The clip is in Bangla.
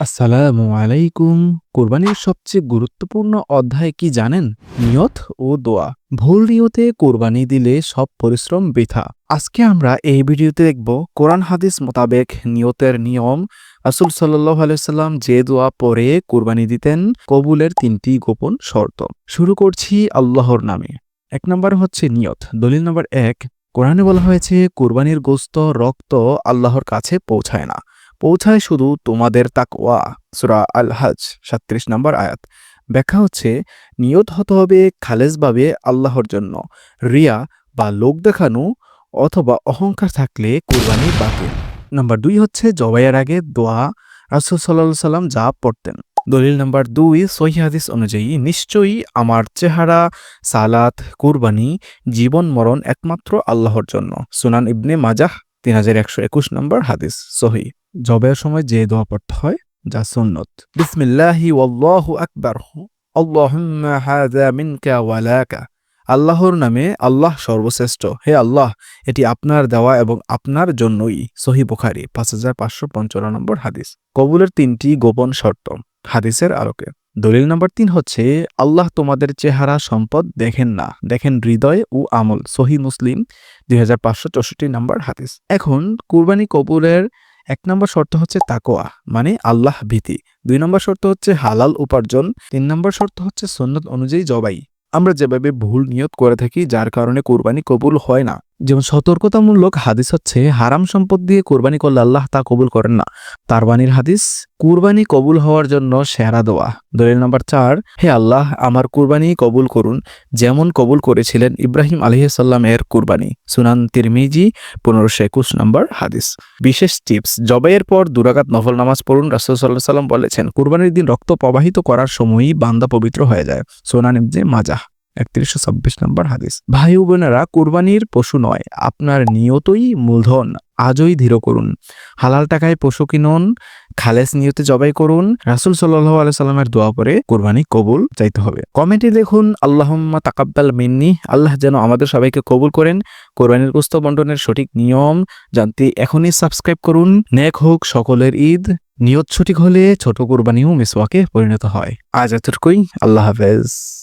আসসালামু আলাইকুম। কোরবানির সবচেয়ে গুরুত্বপূর্ণ অধ্যায় কি জানেন? নিয়ত ও দোয়া। ভুল নিয়তে কোরবানি দিলে সব পরিশ্রম বৃথা। আজকে আমরা এই ভিডিওতে দেখব কোরআন হাদিস মোতাবেক নিয়তের নিয়ম। রাসুল সাল্লাহ আলাইসাল্লাম যে দোয়া পরে কোরবানি দিতেন, কবুলের তিনটি গোপন শর্ত। শুরু করছি আল্লাহর নামে। এক নম্বর হচ্ছে নিয়ত। দলিল নম্বর এক, কোরআনে বলা হয়েছে, কোরবানির গোস্ত, রক্ত আল্লাহর কাছে পৌঁছায় না। পৌঁছায় শুধু তোমাদের তাকওয়া, সুরা আল হাজ সাত্রিশ নম্বর আয়াত। ব্যাখ্যা হচ্ছে, নিয়ত হতে হবে খালেজভাবে আল্লাহর জন্য। রিয়া বা লোক দেখানো অথবা অহংকার থাকলে কোরবানি বাতিল। নাম্বার দুই হচ্ছে, জবাইয়ের আগে দোয়া রাসুল সাল্লাহ সাল্লাম যা পড়তেন। দলিল নাম্বার দুই, সহি হাদিস অনুযায়ী, নিশ্চয়ই আমার চেহারা, সালাত, কুরবানি, জীবন মরণ একমাত্র আল্লাহর জন্য। সুনান ইবনে মাজাহ তিন হাজার একশো একুশ নম্বর হাদিস, সহি। জবের সময় যে দোয়া পড়তে হয়, যা সুন্নত। বিসমিল্লাহি ওয়াল্লাহু আকবার। আল্লাহুম্মা হাযা মিনকা ওয়ালাকা আল্লাহর নামে আল্লাহ সর্বশ্রেষ্ঠ। হে আল্লাহ, এটি আপনার দেওয়া এবং আপনার জন্যই। সহি বুখারি, পাঁচ হাজার পাঁচশো পঞ্চান্ন নম্বর হাদিস। কবুলের তিনটি গোপন শর্ত। হাদিসের আলোকে। দলিল নম্বর তিন হচ্ছে, আল্লাহ তোমাদের চেহারা সম্পদ দেখেন না। দেখেন হৃদয় ও আমল। সহি মুসলিম, দুই হাজার পাঁচশো চৌষট্টি নম্বর হাদিস। এখন কুরবানি কবুলের এক নম্বর শর্ত হচ্ছে তাকোয়া মানে আল্লাহ ভীতি। দুই নম্বর শর্ত হচ্ছে হালাল উপার্জন। তিন নম্বর শর্ত হচ্ছে সন্ন্যত অনুযায়ী জবাই। আমরা যেভাবে ভুল নিয়ত করে থাকি, যার কারণে কোরবানি কবুল হয় না। যেমন সতর্কতামূলক হাদিস হচ্ছে, হারাম সম্পদ দিয়ে কোরবানি করলে আল্লাহ তা কবুল করেন না। তারবানির হাদিস, কুরবানি কবুল হওয়ার জন্য সেরা দোয়া। দলিল নম্বর চার, হে আল্লাহ, আমার কুরবানি কবুল করুন, যেমন কবুল করেছিলেন ইব্রাহিম আলহিসাল্লাম এর কুরবানি। সুনান তিরমিজি, পনেরোশো একুশ নম্বর হাদিস। বিশেষ টিপস, জবাইয়ের পর দুরাকাত নফল নামাজ পড়ুন, রাসুল সাল্লাহ সাল্লাম বলেছেন, কুরবানির দিন রক্ত প্রবাহিত করার সময়ই বান্দা পবিত্র হয়ে যায়। সোনান ইবনে মাজাহ। একত্রিশশো ছাব্বিশ নম্বর হাদিস। ভাই বোনেরা, কোরবানির পশু নয়, আপনার নিয়তই মূলধন, আজই ধীর করুন। হালাল টাকায় পশু কিনুন, খালেস নিয়তে জবাই করুন, রাসুল সাল্লাহ আলাইসাল্লামের দোয়া পরে কোরবানি কবুল চাইতে হবে। কমেন্টে দেখুন আল্লাহম্মা তাকাব্বাল মিন্নি আল্লাহ যেন আমাদের সবাইকে কবুল করেন। কোরবানির কুস্ত বন্টনের সঠিক নিয়ম জানতে এখনই সাবস্ক্রাইব করুন। নেক হোক সকলের ঈদ, নিয়ত সঠিক হলে ছোট কোরবানিও মিসওয়াকে পরিণত হয়। আজ এতটুকুই, আল্লাহ হাফেজ।